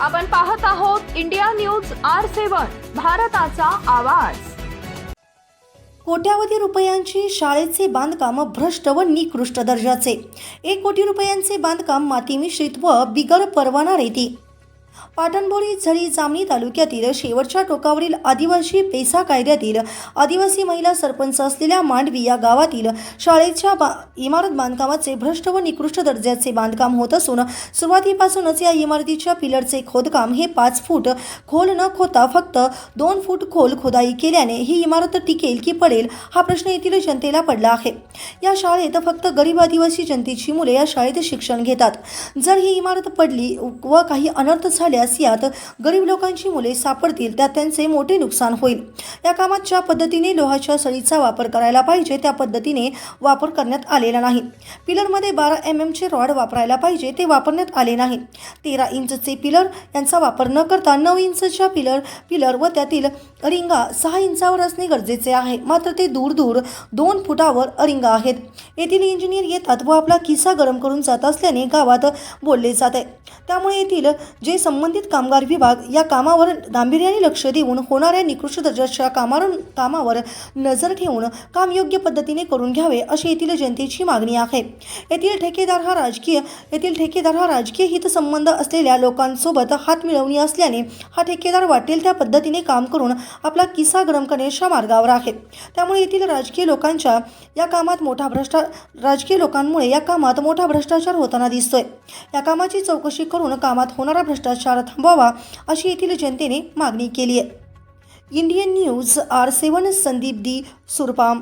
आपण पाहत आहोत इंडिया न्यूज आर सेवन भारताचा आवाज. कोट्यावधी रुपयांची शाळेचे बांधकाम भ्रष्ट व निकृष्ट दर्जाचे. एक कोटी रुपयांचे बांधकाम माती मिश्रित व बिगर परवाना रेती. पाटणबोरी झरी जामणी तालुक्यातील शेवटच्या टोकावरील आदिवासी पेसा कायद्यातील आदिवासी महिला सरपंच असलेल्या मांडवी या गावातील शाळेच्या बा इमारत बांधकामाचे भ्रष्ट व निकृष्ट दर्जाचे बांधकाम होत असून सुरुवातीपासूनच या इमारतीच्या पिलरचे खोदकाम हे पाच फूट खोल न खोता फक्त दोन फूट खोल खोदाई केल्याने ही इमारत टिकेल की पडेल हा प्रश्न येथील जनतेला पडला आहे. या शाळेत फक्त गरीब आदिवासी जनतेची मुले या शाळेत शिक्षण घेतात. जर ही इमारत पडली व काही अनर्थ झाल्यास यात गरीब लोकांची मुले सापडतील त्यात त्यांचे मोठे नुकसान होईल. या कामात ज्या पद्धतीने लोहाच्या सळीचा वापर करायला पाहिजे त्या पद्धतीने वापर करण्यात आलेला नाही. पिलरमध्ये बारा एम एमचे रॉड वापरायला पाहिजे ते वापरण्यात आले नाही. तेरा इंचचे पिलर यांचा वापर न करता नऊ इंचच्या पिलर पिलर व त्यातील रिंगा सहा इंचावर असणे गरजेचे आहे. मात्र ते दूर दूर दोन फुटावर अरिंगा आहेत. येथील इंजिनियर येतात व आपला किस्सा गरम करून जात असल्याने गावात बोलले जात. आहे त्यामुळे येथील जे संबंधित कामगार विभाग या कामावर गांभीर्याने लक्ष देऊन होणाऱ्या निकृष्ट दर्जाच्या कामावर कामावर नजर ठेवून काम योग्य पद्धतीने करून घ्यावे अशी येथील जनतेची मागणी आहे. येथील ठेकेदार हा राजकीय येथील ठेकेदार हा राजकीय हितसंबंध असलेल्या लोकांसोबत हात मिळवणी असल्याने हा ठेकेदार वाटेल त्या पद्धतीने काम करून आपला किस्सा गरम करण्याच्या मार्गावर आहे. त्यामुळे येथील राजकीय लोकांच्या या कामात मोठा भ्रष्टा राजकीय लोकांमुळे या कामात मोठा भ्रष्टाचार होताना दिसतोय. या कामाची चौकशी करून कामात होणारा भ्रष्टाचार थांबवावा अशी येथील जनतेने मागणी केली आहे. Indian news R seven Sandeep दी सुरपाम.